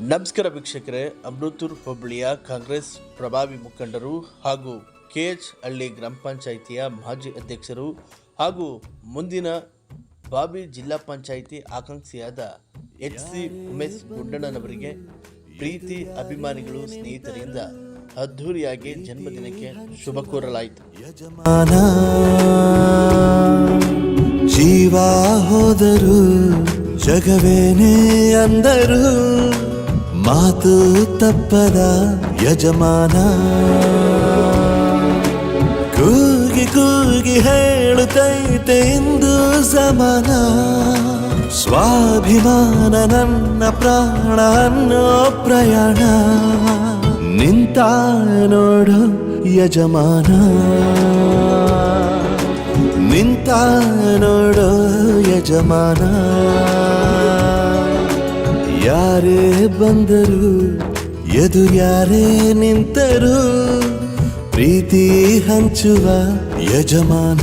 ನಮಸ್ಕಾರ ವೀಕ್ಷಕರೇ, ಅಮೃತೂರ್ ಹೋಬಳಿಯ ಕಾಂಗ್ರೆಸ್ ಪ್ರಭಾವಿ ಮುಖಂಡರು ಹಾಗೂ ಕೆಎಚ್ ಹಳ್ಳಿ ಗ್ರಾಮ ಪಂಚಾಯಿತಿಯ ಮಾಜಿ ಅಧ್ಯಕ್ಷರು ಹಾಗೂ ಮುಂದಿನ ಬಾಬಿ ಜಿಲ್ಲಾ ಪಂಚಾಯಿತಿ ಆಕಾಂಕ್ಷಿಯಾದ ಎಚ್ ಸಿ ಉಮೇಶ್ ಗುಂಡಣ್ಣನವರಿಗೆ ಪ್ರೀತಿ, ಅಭಿಮಾನಿಗಳು ಸ್ನೇಹಿತರಿಂದ ಅದ್ಧೂರಿಯಾಗಿ ಜನ್ಮದಿನಕ್ಕೆ ಶುಭ ಕೋರಲಾಯಿತು. ಯಜಮಾನ, ಜೀವ ಹೋದರು ಜಗವೇನೇ ಅಂದರು. ಮಾತು ತಪ್ಪದ ಯಜಮಾನ. ಕೂಗಿ ಕೂಗಿ ಹೇಳುತ್ತೈತೆ ಇಂದು ಸಮಾನ. ಸ್ವಾಭಿಮಾನ ನನ್ನ ಪ್ರಾಣ ಅನ್ನೋ ಪ್ರಯಾಣ. ನಿಂತ ನೋಡು ಯಜಮಾನ. ನಿಂತ ನೋಡು ಯಜಮಾನ. ಯಾರೇ ಬಂದರು ಎದು ಯಾರೇ ನಿಂತರು ಪ್ರೀತಿ ಹಂಚುವ ಯಜಮಾನ.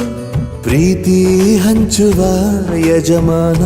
ಪ್ರೀತಿ ಹಂಚುವ ಯಜಮಾನ.